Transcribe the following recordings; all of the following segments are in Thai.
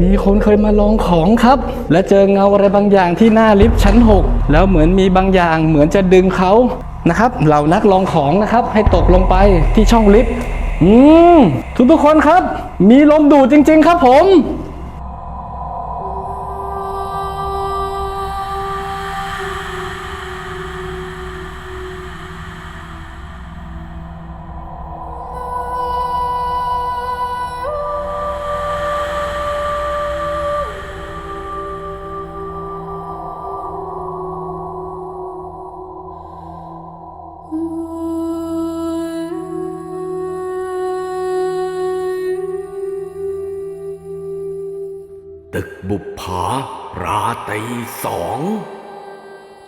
มีคนเคยมาลองของครับ และเจอเงาอะไรบางอย่างที่หน้าลิฟต์ชั้น 6 แล้วเหมือนมีบางอย่างเหมือนจะดึงเขานะครับเหล่านักลองของนะครับให้ตกลงไปที่ช่องลิฟต์อืมทุกทุกคนครับ มีลมดูดจริง ๆ ครับผม ตึกบุปผาราตรีสอง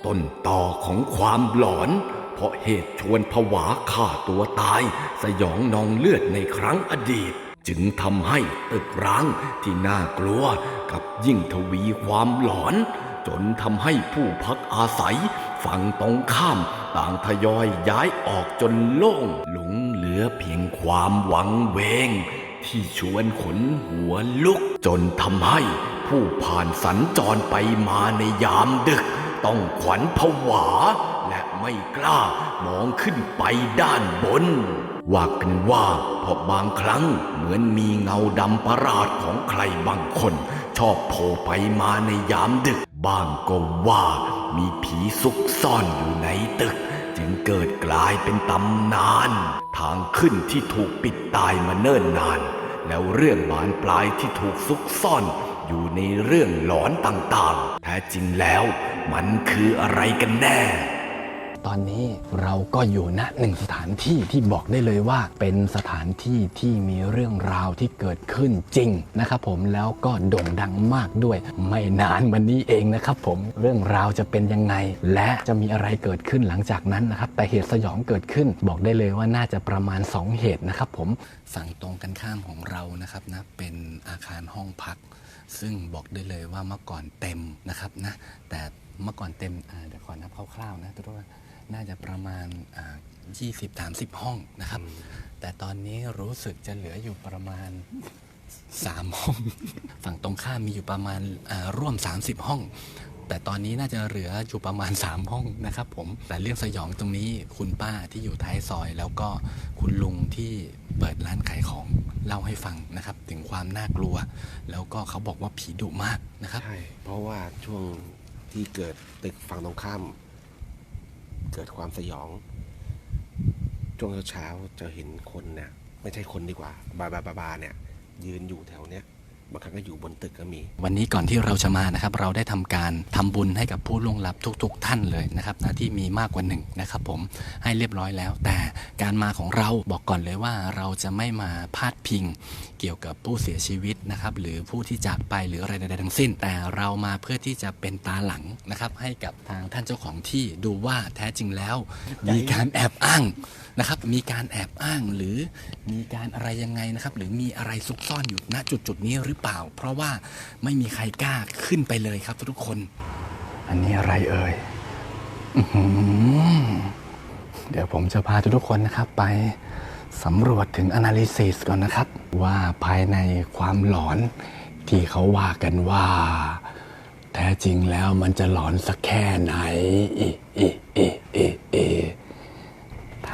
ต้นต่อของความหลอน เพราะเหตุชวนผวาฆ่าตัวตาย สยองนองเลือดในครั้งอดีต จึงทำให้ตึกร้างที่น่ากลัวกับยิ่งทวีความหลอน จนทำให้ผู้พักอาศัย ฝั่งตรงข้ามต่างทยอยย้ายออกจนโล่งหลงเหลือเพียงความหวังเวง ที่ชวนขนหัวลุก จนทำให้ผู้ผ่านสัญจรไปมาในยามดึก ต้องขวัญผวา และไม่กล้ามองขึ้นไปด้านบน ว่ากันว่าเพราะบางครั้งเหมือนมีเงาดำประหลาดของใครบางคน ชอบโผล่ไปมาในยามดึก บ้างก็ว่ามีผีซุกซ่อนอยู่ในตึก จึงเกิดกลายเป็นตำนาน ทางขึ้นที่ถูกปิดตายมาเนิ่นนาน แล้วเรื่องบานปลายที่ถูกซุกซ่อนอยู่ในเรื่องหลอนต่างๆ แท้จริงแล้วมันคืออะไรกันแน่ ตอนนี้เราก็อยู่ณหนึ่งสถานที่ที่บอกได้เลยว่า เป็นสถานที่ที่มีเรื่องราวที่เกิดขึ้นจริงนะครับผมแล้วก็โด่งดังมากด้วย ไม่นานมานี้เองนะครับผมเรื่องราวจะเป็นยังไง และจะมีอะไรเกิดขึ้นหลังจากนั้นนะครับแต่เหตุสยองเกิดขึ้น บอกได้เลยว่าน่าจะประมาณ 2 เหตุนะครับผมฝั่งตรงกันข้ามของเรานะครับนะเป็นอาคารห้องพัก ซึ่งบอกได้เลยว่าเมื่อก่อนเต็มนะครับนะแต่เมื่อก่อนเต็มเดี๋ยวขอนับคร่าวๆนะทุกท่าน น่าจะประมาณอ่า20 30 ห้องนะครับ แต่ตอนนี้รู้สึกจะเหลืออยู่ประมาณ 3 ห้อง ฝั่งตรงข้ามมีอยู่ประมาณอ่าร่วม 30 ห้อง แต่ตอนนี้น่าจะเหลืออยู่ประมาณ 3 ห้องนะครับผม แต่เรื่องสยองตรงนี้คุณป้าที่อยู่ท้ายซอย แล้วก็คุณลุงที่เปิดร้านขายของเล่าให้ฟังนะครับ ถึงความน่ากลัว แล้วก็เขาบอกว่าผีดุมากนะครับ ใช่ เพราะว่าช่วงที่เกิดตึกฝั่งตรงข้าม เกิดความสยองช่วงเช้าๆจะเห็นคนเนี่ยไม่ใช่คนดีกว่า บาบาบาบาเนี่ย ยืนอยู่แถวเนี้ย บางครั้งก็อยู่บนตึกก็มี วันนี้ก่อนที่เราจะมานะครับ เราได้ทำการทำบุญให้กับผู้ล่วงลับทุก ๆ ท่านเลยนะครับนะที่มีมากกว่าหนึ่งนะครับ ผมให้เรียบร้อยแล้ว แต่การมาของเราบอกก่อนเลยว่าเราจะไม่มาพาดพิง เกี่ยวกับผู้เสียชีวิตนะครับ หรือผู้ที่จากไปหรืออะไรใดๆทั้งสิ้น แต่เรามาเพื่อที่จะเป็นตาหลังนะครับ ให้กับทางท่านเจ้าของที่ดูว่าแท้จริงแล้ว มีการแอบอ้าง นะครับ มีการแอบอ้างหรือมีการอะไรยังไงนะครับ หรือมีอะไรซุกซ่อนอยู่ณจุดจุดนี้หรือเปล่า เพราะว่าไม่มีใครกล้าขึ้นไปเลยครับทุกคน อันนี้อะไรเอ่ยเดี๋ยวผมจะพาทุกคนนะครับ ไปสำรวจถึง analysis ก่อนนะครับ ว่าภายในความหลอนที่เขาว่ากันว่า แท้จริงแล้วมันจะหลอนสักแค่ไหนอิอิอิอิอิท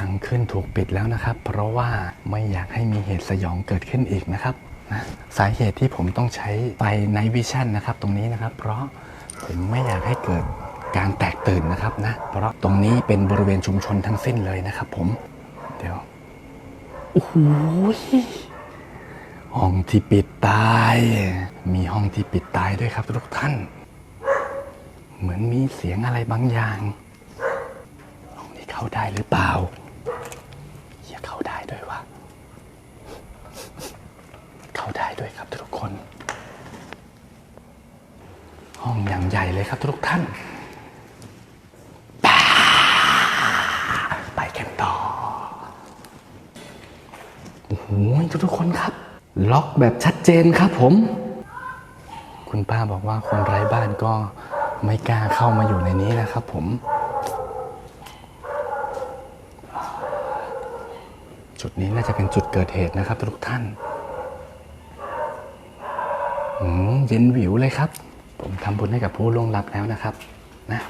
างขึ้นถูกปิดแล้วนะครับ เพราะว่าไม่อยากให้มีเหตุสยองเกิดขึ้นอีกนะครับนะสาเหตุที่ผมต้องใช้ไฟในวิชั่นนะครับ ตรงนี้นะครับ เพราะผมไม่อยากให้เกิดการแตกตื่นนะครับนะ เพราะตรงนี้เป็นบริเวณชุมชนทั้งสิ้นเลยนะครับ ผม เดี๋ยว โอ้โหห้องที่ปิดตาย มีห้องที่ปิดตายด้วยครับทุกท่าน เหมือนมีเสียงอะไรบางอย่างห้องนี้เข้าได้หรือเปล่าเข้าได้ด้วยวะ เข้าได้ด้วยครับทุกคน ห้องอย่างใหญ่เลยครับทุกท่านไปกันต่อโอ้โหทุกๆคนครับ ล็อกแบบชัดเจนครับผม คุณป้าบอกว่าคนไร้บ้านก็ไม่กล้าเข้ามาอยู่ในนี้นะครับผมจุดนี้น่าจะเป็นจุดเกิดเหตุนะครับทุกท่าน เย็นวิวเลยครับ ผมทำบุญให้กับผู้ล่วงลับแล้วนะครับนะ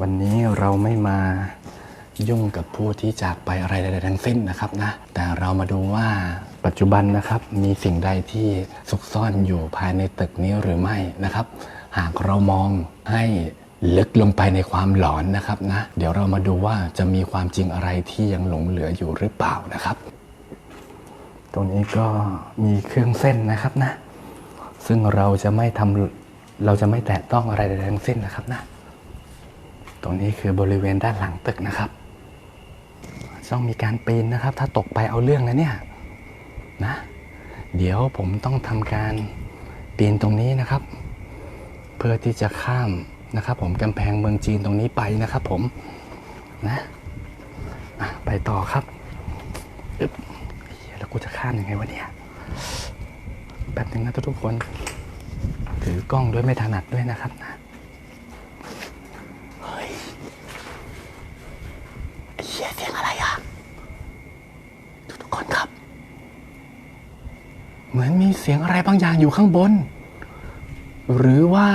วันนี้เราไม่มายุ่งกับผู้ที่จากไปอะไรใดๆทั้งสิ้นนะครับนะ แต่เรามาดูว่าปัจจุบันนะครับ มีสิ่งใดที่ซุกซ่อนอยู่ภายในตึกนี้หรือไม่นะครับ หากเรามองให้ลึกลงไปในความหลอนนะครับนะ เดี๋ยวเรามาดูว่าจะมีความจริงอะไรที่ยังหลงเหลืออยู่หรือเปล่านะครับ ตรงนี้ก็มีเครื่องเส้นนะครับนะ ซึ่งเราจะไม่ทำเราจะไม่แตะต้องอะไรใดๆทั้งสิ้นนะครับนะ ตรงนี้คือบริเวณด้านหลังตึกนะครับ ต้องมีการปีนนะครับ ถ้าตกไปเอาเรื่องนะเนี่ยนะ เดี๋ยวผมต้องทำการปีนตรงนี้นะครับ เพื่อที่จะข้ามนะครับผมกำแพงเมืองจีนตรงนี้ไปนะครับผมนะไปต่อครับอึ๊บแล้วกูจะข้ามยังไงวะเนี่ย แป๊บนึงนะทุกคน ถือกล้องด้วยไม่ถนัดด้วยนะครับนะเฮ้ยเหี้ยเสียงอะไรอะทุกคนครับ เหมือนมีเสียงอะไรบางอย่างอยู่ข้างบน หรือว่า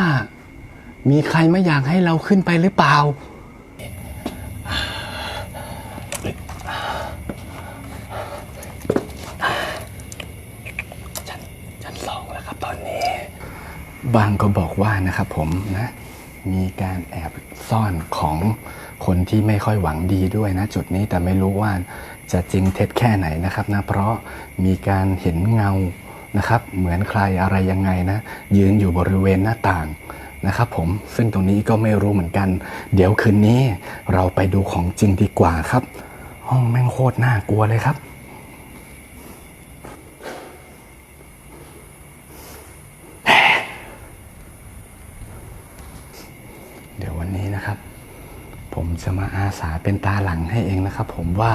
มีใครไม่อยากให้เราขึ้นไปหรือเปล่า ชั้นชั้นสองแล้วครับตอนนี้ บางก็บอกว่านะครับผมนะมีการแอบซ่อนของคนที่ไม่ค่อยหวังดีด้วยนะจุดนี้แต่ไม่รู้ว่าจะจริงเท็จแค่ไหนนะครับนะเพราะมีการเห็นเงานะครับเหมือนใครอะไรยังไงนะ ยืนอยู่บริเวณหน้าต่างนะครับผมซึ่งตรงนี้ก็ไม่รู้เหมือนกัน เดี๋ยวคืนนี้เราไปดูของจริงดีกว่าครับ ห้องแม่งโคตรน่ากลัวเลยครับ เดี๋ยววันนี้นะครับ ผมจะาเป็นตาหลังให้เองนะครับ ผมว่า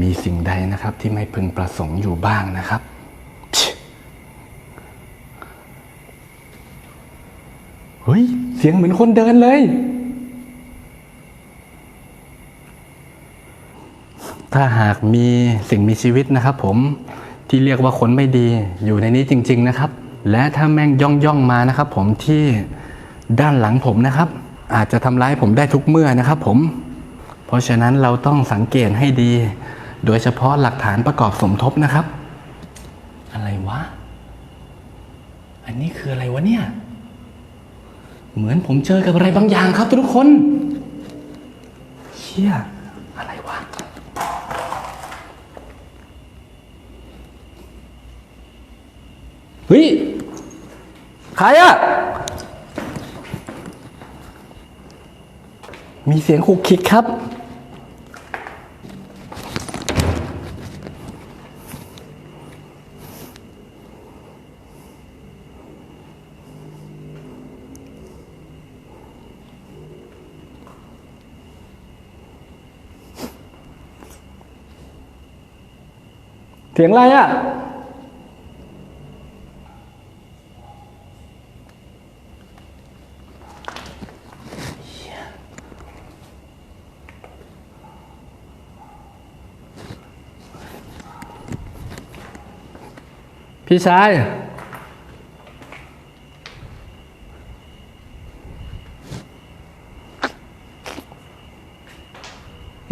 มีสิ่งใดนะครับที่ไม่พึงประสงค์อยู่บ้างนะครับ เฮ้ย เสียงเหมือนคนเดินเลย ถ้าหากมีสิ่งมีชีวิตนะครับ ผมที่เรียกว่าคนไม่ดีอยู่ในนี้จริง ๆนะครับ และถ้าแม่งย่องย่องมานะครับ ผมที่ด้านหลังผมนะครับ อาจจะทำร้ายผมได้ทุกเมื่อนะครับ ผม เพราะฉะนั้นเราต้องสังเกตให้ดี โดยเฉพาะหลักฐานประกอบสมทบนะครับ อะไรวะ อันนี้คืออะไรวะเนี่ย เหมือนผมเจอกับอะไรบางอย่างครับทุกคนเชี่ยอะไรวะเฮ้ยใครอะมีเสียงคุกคิกครับ สียงอะไรอะพี่ชาย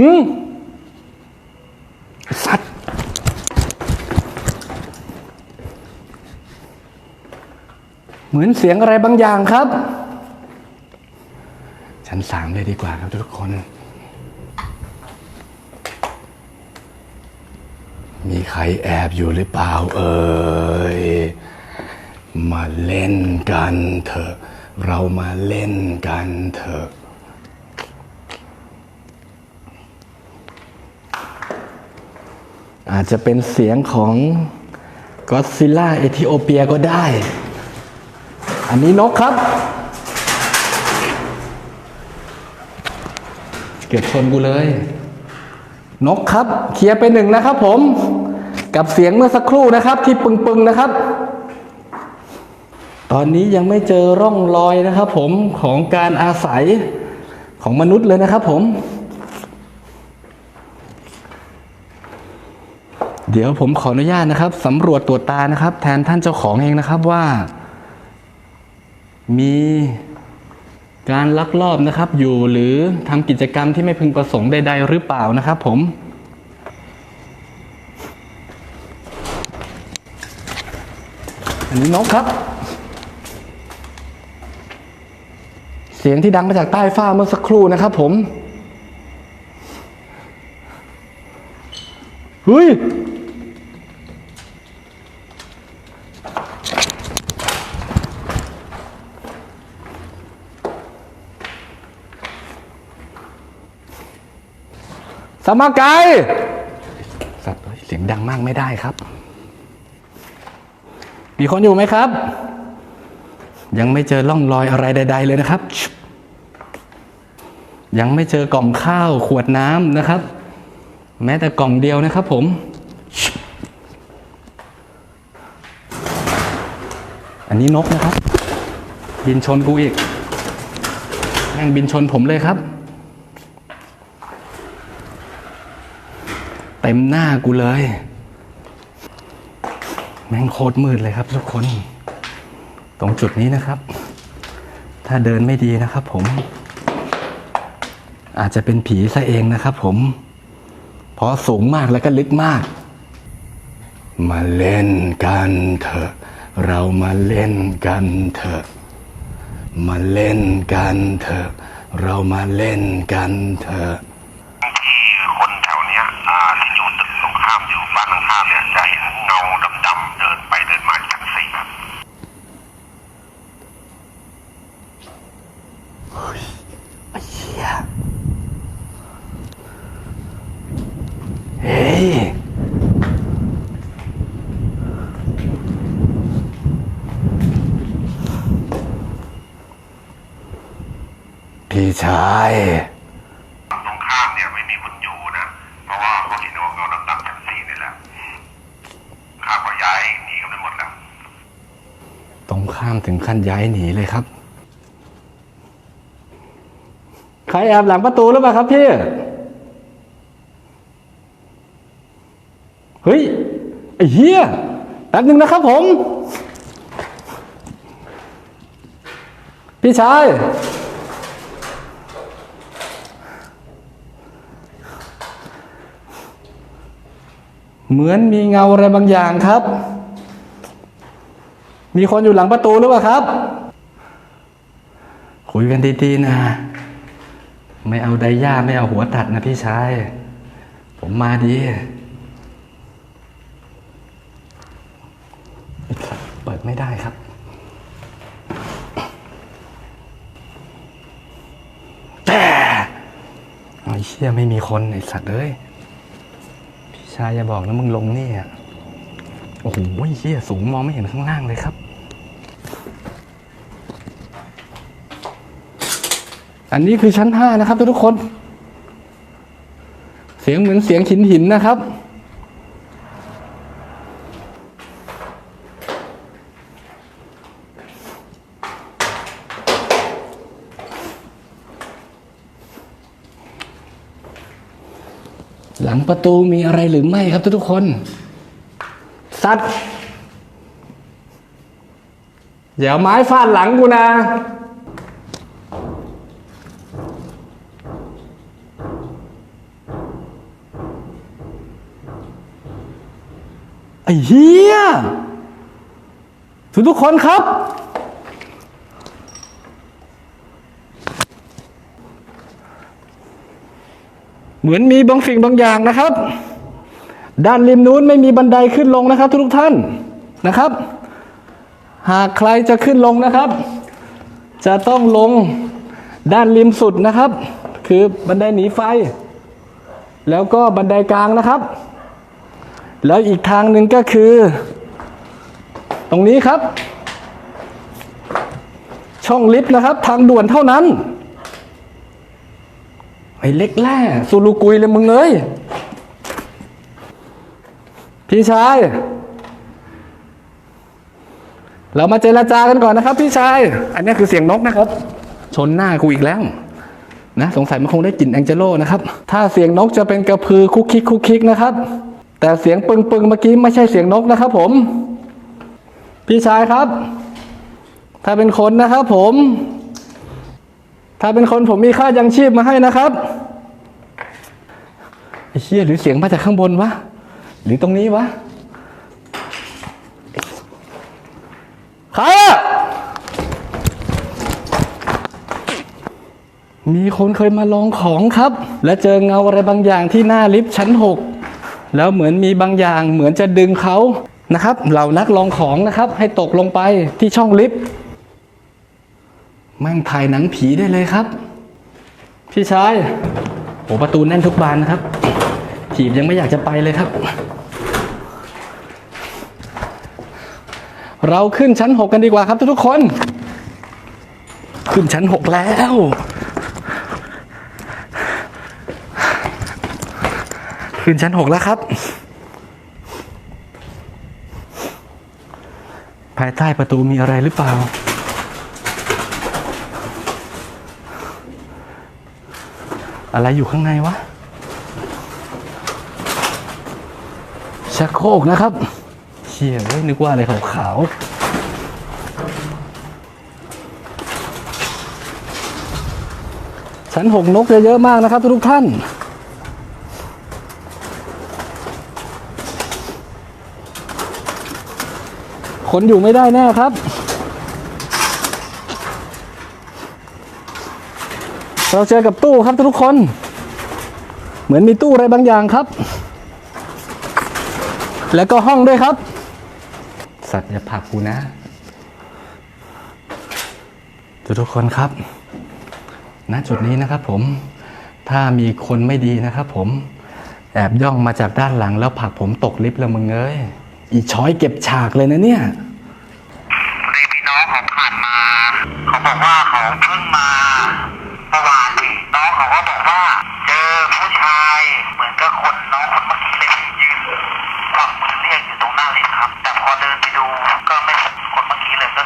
อืมสัตว์ เหมือนเสียงอะไรบางอย่างครับ ชั้นสามเลยดีกว่าครับทุกคน มีใครแอบอยู่หรือเปล่าเอ่ย มาเล่นกันเถอะ เรามาเล่นกันเถอะอาจจะเป็นเสียงของก็ซิล่าเอธิโอเปียก็ได้ อันนี้นกครับ เก็บชนกูเลย นกครับ เคลียร์ไปหนึ่งนะครับผม กับเสียงเมื่อสักครู่นะครับที่ปึงๆนะครับ ตอนนี้ยังไม่เจอร่องรอยนะครับผมของการอาศัยของมนุษย์เลยนะครับผมเดี๋ยวผมขออนุญาตนะครับสำรวจตรวจตานะครับ แทนท่านเจ้าของเองนะครับว่า มีการลักลอบนะครับอยู่หรือทำกิจกรรมที่ไม่พึงประสงค์ใดๆหรือเปล่านะครับผมอันนี้นกครับ เสียงที่ดังมาจากใต้ฟ้าเมื่อสักครู่นะครับผมเฮ้ย สมกายสัตว์เอ้ยเสียงดังมากไม่ได้ครับ มีคนอยู่ไหมครับ ยังไม่เจอร่องรอยอะไรใด ๆ เลยนะครับ ยังไม่เจอกล่องข้าวขวดน้ำนะครับ แม้แต่กล่องเดียวนะครับ ผมอันนี้นกนะครับ บินชนกูอีกแม่งบินชนผมเลยครับ ต็มหน้ากูเลย แม่งโคตรมืดเลยครับทุกคน ตรงจุดนี้นะครับ ถ้าเดินไม่ดีนะครับผม อาจจะเป็นผีซะเองนะครับผมเพราะสูงมากแล้วก็ลึกมาก มาเล่นกันเถอะ เรามาเล่นกันเถอะ มาเล่นกันเถอะ เรามาเล่นกันเถอะ ที่คนแถวเนี้ยอ่าที่อยู่ตึกตรงข้ามอยู่บ้านตรงข้ามเนี่ยจะเห็นเงาดำๆเดินไปเดินมาชั้นสี่ครับ เฮ้ย พี่ชายตรงข้ามเนี่ยไม่มีคนอยู่นะ เพราะว่าเขาเห็นว่าเงาดำๆชั้นสี่นี่แหละข้ามก็ย้ายหนีกันไปหมดแล้ว ตรงข้ามถึงขั้นย้ายหนีเลยครับ ใครแอบหลังประตูหรือเปล่าครับพี่ เฮ้ย ไอ้เหี้ยแป๊บนึงนะครับผม พี่ชาย เหมือนมีเงาอะไรบางอย่างครับ มีคนอยู่หลังประตูหรือเปล่าครับ คุยกันดีๆนะ ไม่เอาไดย่าไม่เอาหัวตัดนะพี่ชาย ผมมาดีสัตว์เปิดไม่ได้ครับ แต่ไอ้เชี่ยไม่มีคนไอ้สัตว์เอ้ย ชายอย่าบอกนะมึงลงนี่อะ โอ้โหเฮียสูงมองไม่เห็นข้างล่างเลยครับ อันนี้คือชั้นห้านะครับทุกคน เสียงเหมือนเสียงหินหินนะครับ หลังประตูมีอะไรหรือไม่ครับทุกๆคนสัตว์อย่าไม้ฟาดหลังกูนะ ไอ้เหี้ยทุกทุกคนครับ เหมือนมีบางสิ่งบางอย่างนะครับ ด้านริมนู้นไม่มีบันไดขึ้นลงนะครับ ทุกท่านนะครับ หากใครจะขึ้นลงนะครับ จะต้องลงด้านริมสุดนะครับ คือบันไดหนีไฟ แล้วก็บันไดกลางนะครับ แล้วอีกทางหนึ่งก็คือ ตรงนี้ครับ ช่องลิฟต์นะครับ ทางด่วนเท่านั้น ไอ้เล็กแร่สุลูกุยเลยมึงเอ้ย พี่ชาย เรามาเจรจากันก่อนนะครับ พี่ชาย อันนี้คือเสียงนกนะครับ ชนหน้ากูอีกแล้ว นะสงสัยมันคงได้กลิ่นแองเจโลนะครับ ถ้าเสียงนกจะเป็นกระพือคุกคิกคุกคิกนะครับ แต่เสียงปึงปึงเมื่อกี้ไม่ใช่เสียงนกนะครับ ผม พี่ชายครับ ถ้าเป็นคนนะครับ ผม ถ้าเป็นคนผมมีค่ายังชีพมาให้นะครับไอ้เชี่ยหรือเสียงมาจากข้างบนวะ หรือตรงนี้วะ ใครอะมีคนเคยมาลองของครับ และเจอเงาอะไรบางอย่างที่หน้าลิฟต์ชั้นหกแล้วเหมือนมีบางอย่างเหมือนจะดึงเขานะครับ เหล่านักลองของนะครับ ให้ตกลงไปที่ช่องลิฟต์ แม่งถ่ายหนังผีได้เลยครับ พี่ชายโอ้ประตูแน่นทุกบานนะครับถีบยังไม่อยากจะไปเลยครับ เราขึ้นชั้นหกกันดีกว่าครับทุกๆคน ขึ้นชั้นหกแล้วขึ้นชั้นหกแล้วครับ ภายใต้ประตูมีอะไรหรือเปล่า อะไรอยู่ข้างในวะชักโครกนะครับเชี่ยเว้ยนึกว่าอะไรขาวๆชั้นหกนกจะเยอะมากนะครับทุกท่าน คนอยู่ไม่ได้แน่ครับ เราเจอกับตู้ครับทุกคน เหมือนมีตู้อะไรบางอย่างครับ แล้วก็ห้องด้วยครับ สัตว์อย่าผลักกูนะ ทุกๆคนครับ ณจุดนี้นะครับผม ถ้ามีคนไม่ดีนะครับผม แอบย่องมาจากด้านหลังแล้วผลักผมตกลิฟต์แล้วมึงเอ้ย อีช้อยเก็บฉากเลยนะเนี่ยพอดีพี่น้องเขาผ่านมา เขาบอกว่าเขาเพิ่งมา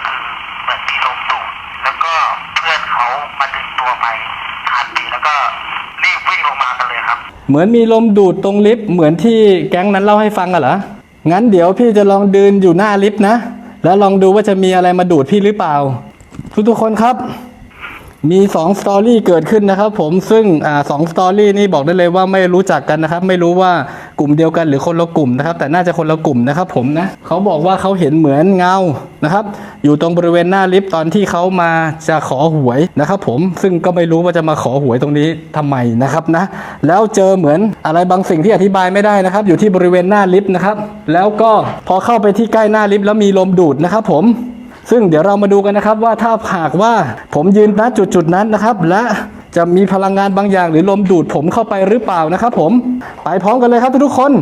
คือเหมือนมีลมดูดแล้วก็เพื่อนเขามาดึงตัวไปทันทีแล้วก็รีบวิ่งลงมากันเลยครับ เหมือนมีลมดูดตรงลิฟต์เหมือนที่แก๊งนั้นเล่าให้ฟังอะเหรองั้นเดี๋ยวพี่จะลองเดินอยู่หน้าลิฟต์นะ แล้วลองดูว่าจะมีอะไรมาดูดพี่หรือเปล่า ทุกๆคนครับ มีสองสตอรี่เกิดขึ้นนะครับผมซึ่งอสองสตอรี่นี้บอกได้เลยว่าไม่รู้จักกันนะครับ ไม่รู้ว่า กลุ่มเดียวกันหรือคนละกลุ่มนะครับ แต่น่าจะคนละกลุ่มนะครับผมนะเขาบอกว่าเขาเห็นเหมือนเงานะครับ อยู่ตรงบริเวณหน้าลิฟต์ตอนที่เขามาจะขอหวยนะครับผมซึ่งก็ไม่รู้ว่าจะมาขอหวยตรงนี้ทำไมนะครับนะ แล้วเจอเหมือนอะไรบางสิ่งที่อธิบายไม่ได้นะครับ อยู่ที่บริเวณหน้าลิฟต์นะครับ แล้วก็พอเข้าไปที่ใกล้หน้าลิฟต์แล้วมีลมดูดนะครับผมซึ่งเดี๋ยวเรามาดูกันนะครับว่าถ้าหากว่าผมยืนณจุดจุดนั้นนะครับ และ จะมีพลังงานบางอย่าง หรือลมดูดผมเข้าไปหรือเปล่านะครับผม ไปพร้อมกันเลยครับทุกคน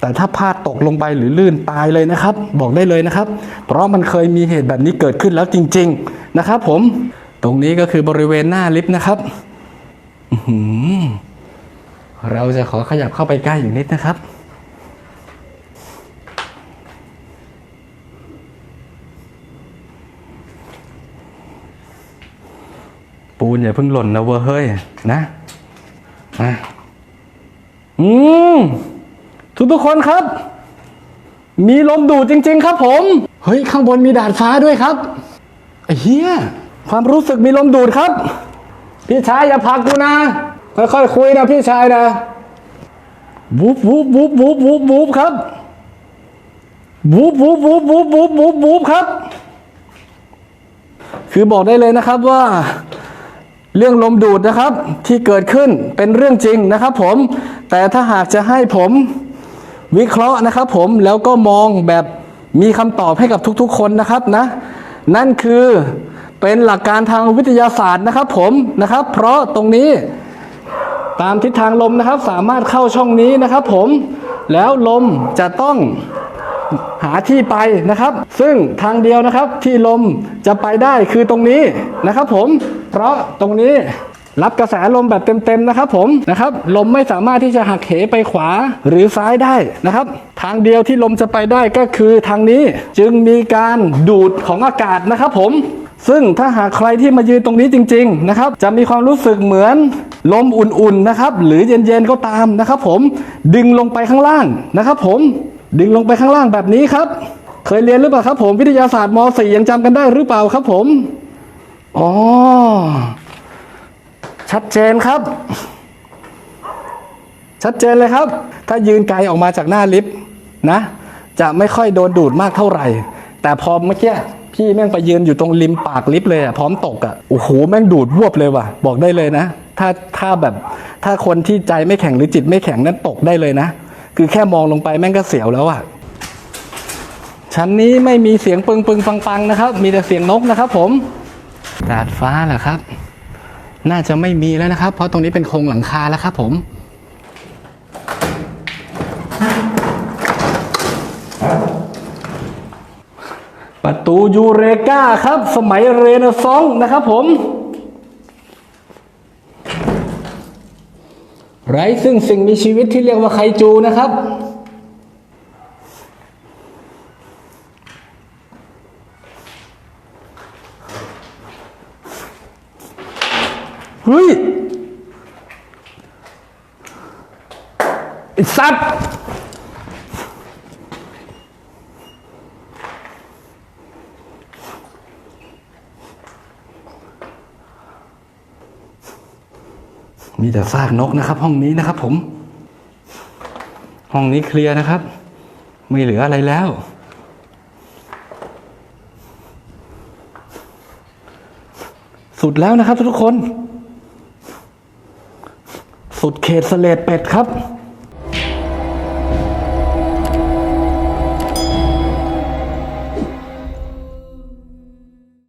แต่ถ้าพลาดตกลงไปหรือลื่นตายเลยนะครับ บอกได้เลยนะครับ เพราะมันเคยมีเหตุแบบนี้เกิดขึ้นแล้วจริง ๆนะครับผม ตรงนี้ก็คือบริเวณหน้าลิฟต์นะครับเราจะขอขยับเข้าไปใกล้อีกนิดนะครับ ปูนอย่าเพิ่งหล่นนะเว้ยเฮ้ยนะอะอืมทุกทุกๆคนครับ มีลมดูดจริง ๆ ครับผม เฮ้ย ข้างบนมีดาดฟ้าด้วยครับไอ้เฮียความรู้สึกมีลมดูดครับ พี่ชายอย่าผลักกูนะค่อยๆคุยนะพี่ชายนะวูบวูบวูบวูบวูบวูบครับวูบวูบวูบวูบวูบวูบวูบครับ คือบอกได้เลยนะครับว่า เรื่องลมดูดนะครับที่เกิดขึ้นเป็นเรื่องจริงนะครับผม แต่ถ้าหากจะให้ผมวิเคราะห์นะครับผมแล้วก็มองแบบมีคำตอบให้กับทุกๆ คนนะครับนะ นั่นคือเป็นหลักการทางวิทยาศาสตร์นะครับผมนะครับ เพราะตรงนี้ตามทิศทางลมนะครับ สามารถเข้าช่องนี้นะครับผมแล้วลมจะต้อง หาที่ไปนะครับ ซึ่งทางเดียวนะครับที่ลมจะไปได้คือตรงนี้นะครับผม เพราะตรงนี้รับกระแสลมแบบเต็มๆนะครับผมนะครับลมไม่สามารถที่จะหักเหไปขวาหรือซ้ายได้นะครับ ทางเดียวที่ลมจะไปได้ก็คือทางนี้จึงมีการดูดของอากาศนะครับผมซึ่งถ้าหากใครที่มายืนตรงนี้จริง ๆ นะครับ จะมีความรู้สึกเหมือนลมอุ่นๆนะครับ หรือเย็นๆก็ตามนะครับ ผมดึงลงไปข้างล่างนะครับ ผม ดึงลงไปข้างล่างแบบนี้ครับ เคยเรียนหรือเปล่าครับผมวิทยาศาสตร์ม .4 ยังจำกันได้หรือเปล่าครับผมอ๋อชัดเจนครับ ชัดเจนเลยครับ ถ้ายืนไกลออกมาจากหน้าลิฟต์นะ จะไม่ค่อยโดนดูดมากเท่าไหร่ แต่พอเมื่อกี้พี่แม่งไปยืนอยู่ตรงริมปากลิฟต์เลยอะพร้อมตกอะโอ้โหแม่งดูดวบเลยว่ะ บอกได้เลยนะ ถ้าถ้าแบบถ้าคนที่ใจไม่แข็งหรือจิตไม่แข็งนั้นตกได้เลยนะ คือแค่มองลงไปแม่งก็เสียวแล้วอะชั้นนี้ไม่มีเสียงปึงปึงปังปังนะครับ มีแต่เสียงนกนะครับ ผมดาดฟ้าเหรอครับ น่าจะไม่มีแล้วนะครับ เพราะตรงนี้เป็นโครงหลังคาแล้วครับ ผมประตูยูเรกาครับ สมัยเรเนซองส์นะครับผม ไร้ซึ่งสิ่งมีชีวิตที่เรียกว่าไคจูนะครับ เฮ้ย ไอสัตว์ มีแต่ซากนกนะครับ ห้องนี้นะครับผม ห้องนี้เคลียร์นะครับ ไม่เหลืออะไรแล้ว สุดแล้วนะครับทุกคน สุดเขตสเลดเป็ดครับ